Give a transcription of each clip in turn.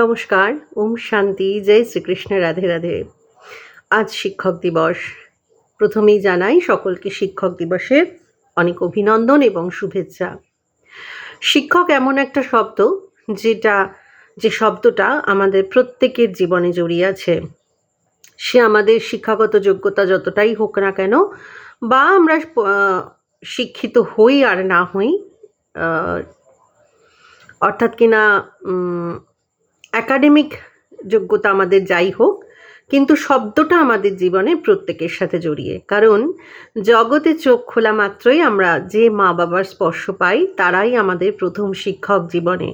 নমস্কার, ওম শান্তি, জয় শ্রীকৃষ্ণ, রাধে রাধে। আজ শিক্ষক দিবস। প্রথমেই জানাই সকলকে শিক্ষক দিবসের অনেক অভিনন্দন এবং শুভেচ্ছা। শিক্ষক এমন একটা শব্দ, যেটা, যে শব্দটা আমাদের প্রত্যেকের জীবনে জড়িয়ে আছে। সে আমাদের শিক্ষাগত যোগ্যতা যতটাই হোক না কেন, বা আমরা শিক্ষিত হই আর না হই অর্থাৎ কিনা একাডেমিক যোগ্যতা আমাদের যাই হোক, কিন্তু শব্দটা আমাদের জীবনে প্রত্যেকের সাথে জড়িয়ে। কারণ জগতে চোখ খোলা মাত্রই আমরা যে মা বাবার স্পর্শ পাই, তারাই আমাদের প্রথম শিক্ষক জীবনে।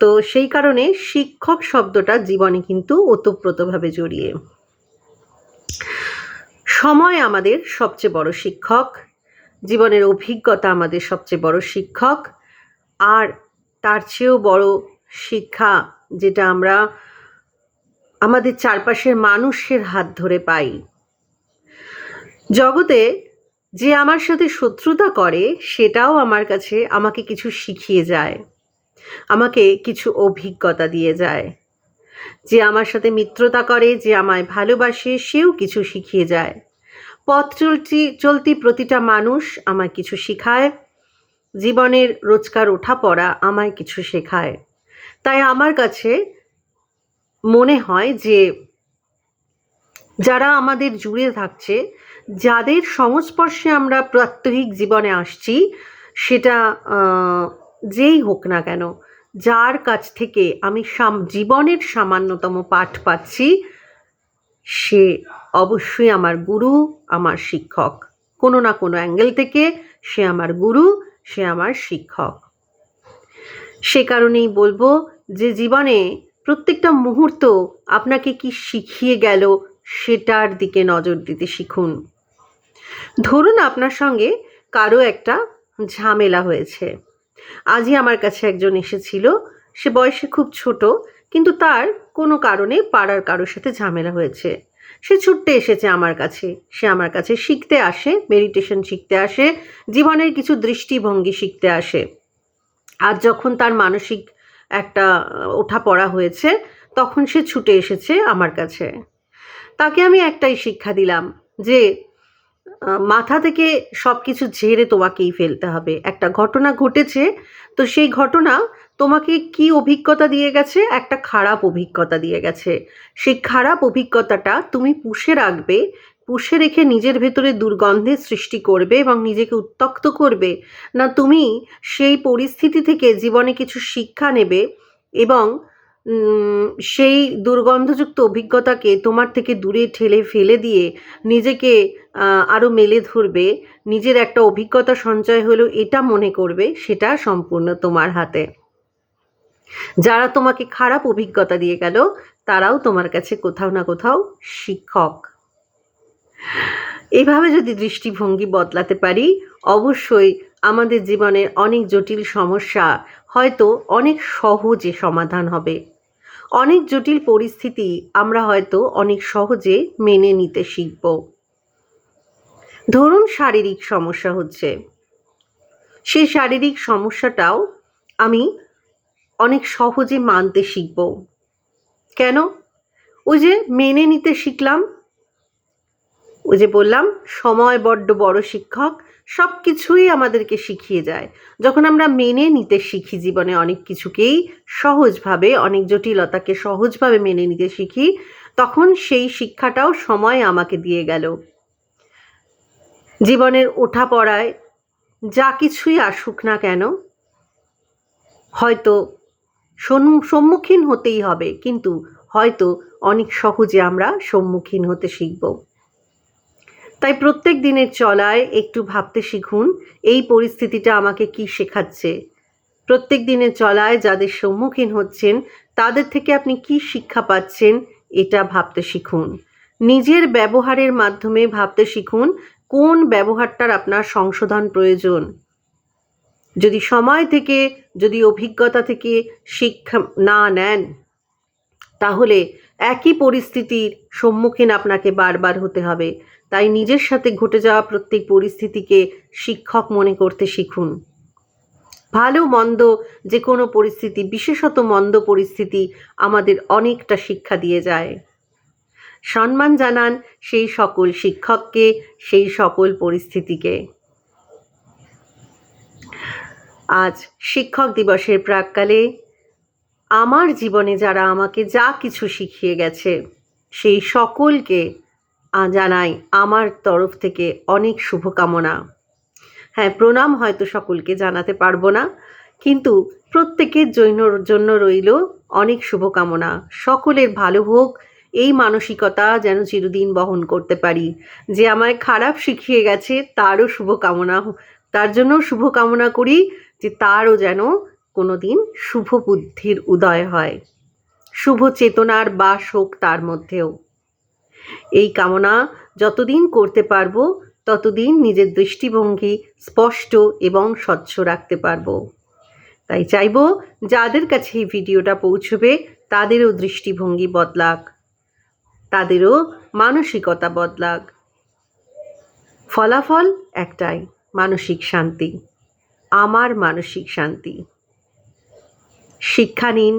তো সেই কারণে শিক্ষক শব্দটা জীবনে কিন্তু ওতপ্রোতভাবে জড়িয়ে। সময় আমাদের সবচেয়ে বড় শিক্ষক, জীবনের অভিজ্ঞতা আমাদের সবচেয়ে বড় শিক্ষক, আর তার চেয়েও বড় শিক্ষা যেটা আমরা আমাদের চারপাশের মানুষের হাত ধরে পাই। জগতে যে আমার সাথে শত্রুতা করে, সেটাও আমার কাছে আমাকে কিছু শিখিয়ে যায়, আমাকে কিছু অভিজ্ঞতা দিয়ে যায়। যে আমার সাথে মিত্রতা করে, যে আমায় ভালোবাসে, সেও কিছু শিখিয়ে যায়। পথ চলতি চলতি প্রতিটা মানুষ আমায় কিছু শেখায়, জীবনের রোজকার ওঠা পড়া আমায় কিছু শেখায়। তাই আমার কাছে মনে হয় যে যারা আমাদের জুড়ে থাকছে, যাদের সংস্পর্শে আমরা প্রাত্যহিক জীবনে আসছি, সেটা যেই হোক না কেন, যার কাছ থেকে আমি জীবনের সামান্যতম পাঠ পাচ্ছি, সে অবশ্যই আমার গুরু, আমার শিক্ষক। কোনো না কোনো অ্যাঙ্গেল থেকে সে আমার গুরু, সে আমার শিক্ষক। সে কারণেই বলব যে জীবনে প্রত্যেকটা মুহূর্ত আপনাকে কি শিখিয়ে গেল সেটার দিকে নজর দিতে শিখুন। ধরুন আপনার সঙ্গে কারও একটা ঝামেলা হয়েছে। আজই আমার কাছে একজন এসেছিল, সে বয়সে খুব ছোট, কিন্তু তার কোনো কারণে পাড়ার কারোর সাথে ঝামেলা হয়েছে। সে ছুটতে এসেছে আমার কাছে, সে আমার কাছে শিখতে আসে মেডিটেশন শিখতে আসে, জীবনের কিছু দৃষ্টিভঙ্গি শিখতে আসে। আর যখন তার মানসিক একটা ওঠা পড়া হয়েছে, তখন সে ছুটে এসেছে আমার কাছে। তাকে আমি একটাই শিক্ষা দিলাম যে মাথা থেকে সব কিছু ঝেড়ে তোমাকেই ফেলতে হবে। একটা ঘটনা ঘটেছে, তো সেই ঘটনা তোমাকে কি অভিজ্ঞতা দিয়ে গেছে? একটা খারাপ অভিজ্ঞতা দিয়ে গেছে। সেই খারাপ অভিজ্ঞতাটা তুমি পুষে রাখবে পুষে রেখে নিজের ভেতরে দুর্গন্ধের সৃষ্টি করবে এবং নিজেকে উত্তক্ত করবে। না, তুমি সেই পরিস্থিতি থেকে জীবনে কিছু শিক্ষা নেবে এবং সেই দুর্গন্ধযুক্ত অভিজ্ঞতাকে তোমার থেকে দূরে ঠেলে ফেলে দিয়ে নিজেকে আরও মেলে ধরবে। নিজের একটা অভিজ্ঞতা সঞ্চয় হলো এটা মনে করবে, সেটা সম্পূর্ণ তোমার হাতে। যারা তোমাকে খারাপ অভিজ্ঞতা দিয়ে গেল, তারাও তোমার কাছে কোথাও না কোথাও শিক্ষক। এভাবে যদি দৃষ্টিভঙ্গি বদলাতে পারি, অবশ্যই আমাদের জীবনের অনেক জটিল সমস্যা হয়তো অনেক সহজে সমাধান হবে। অনেক জটিল পরিস্থিতি আমরা হয়তো অনেক সহজে মেনে নিতে শিখব। ধরুন শারীরিক সমস্যা হচ্ছে। সেই শারীরিক সমস্যাটাও আমি অনেক সহজে মানতে শিখব। কেন? ওই যে মেনে নিতে শিখলাম ওই যে বললাম, সময় বড্ড বড় শিক্ষক সব কিছুই আমাদেরকে শিখিয়ে যায়। যখন আমরা মেনে নিতে শিখি জীবনে অনেক কিছুকেই সহজভাবে, অনেক জটিলতাকে সহজভাবে মেনে নিতে শিখি, তখন সেই শিক্ষাটাও সময় আমাকে দিয়ে গেল। জীবনের ওঠা পড়ায় যা কিছুই আসুক না কেন, হয়তো সম্মুখীন হতেই হবে, কিন্তু হয়তো অনেক সহজে আমরা সম্মুখীন হতে শিখব। তাই প্রত্যেক দিনের চলায় একটু ভাবতে শিখুন, এই পরিস্থিতিটা আমাকে কি শেখাচ্ছে? প্রত্যেক দিনের চলায় যাদের সম্মুখীন হচ্ছেন, তাদের থেকে আপনি কি শিক্ষা পাচ্ছেন, এটা ভাবতে শিখুন। নিজের ব্যবহারের মাধ্যমে ভাবতে শিখুন, কোন ব্যবহারটার আপনার সংশোধন প্রয়োজন। যদি সময় থেকে, যদি অভিজ্ঞতা থেকে শিক্ষা না নেন, তাহলে একই পরিস্থিতির সম্মুখীন আপনাকে বারবার হতে হবে। তাই নিজের সাথে ঘটে যাওয়া প্রত্যেক পরিস্থিতিকে শিক্ষক মনে করতে শিখুন। ভালো, মন্দ যে কোনো পরিস্থিতি, বিশেষত মন্দ পরিস্থিতি আমাদের অনেকটা শিক্ষা দিয়ে যায়। সম্মান জানান সেই সকল শিক্ষককে, সেই সকল পরিস্থিতিকে। আজ শিক্ষক দিবসের প্রাককালে আমার জীবনে যারা আমাকে যা কিছু শিখিয়ে গেছে, সেই সকলকে জানাই আমার তরফ থেকে অনেক শুভকামনা। হ্যাঁ প্রণাম হয়তো সকলকে জানাতে পারব না, কিন্তু প্রত্যেকের জন্য জন্য রইল অনেক শুভকামনা। সকলের ভালো হোক, এই মানসিকতা যেন চিরদিন বহন করতে পারি। যে আমায় খারাপ শিখিয়ে গেছে, তারও শুভকামনা, তার জন্য শুভকামনা করি যে তারও যেন কোনো দিন শুভ বুদ্ধির উদয় হয়। শুভ চেতনার বাস হোক তার মধ্যেও। এই কামনা যতদিন করতে পারব, ততদিন নিজের দৃষ্টিভঙ্গি স্পষ্ট এবং স্বচ্ছ রাখতে পারব। তাই চাইব যাদের কাছে এই ভিডিওটা পৌঁছবে, তাদেরও দৃষ্টিভঙ্গি বদলাক। তাদেরও মানসিকতা বদলাক। ফলাফল একটাই, মানসিক শান্তি। আমার মানসিক শান্তি। শিক্ষা নিন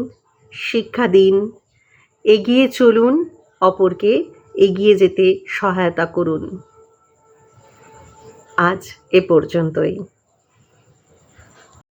শিক্ষা দিন। এগিয়ে চলুন অপরকে এগিয়ে যেতে সহায়তা করুন। আজ এ পর্যন্তই।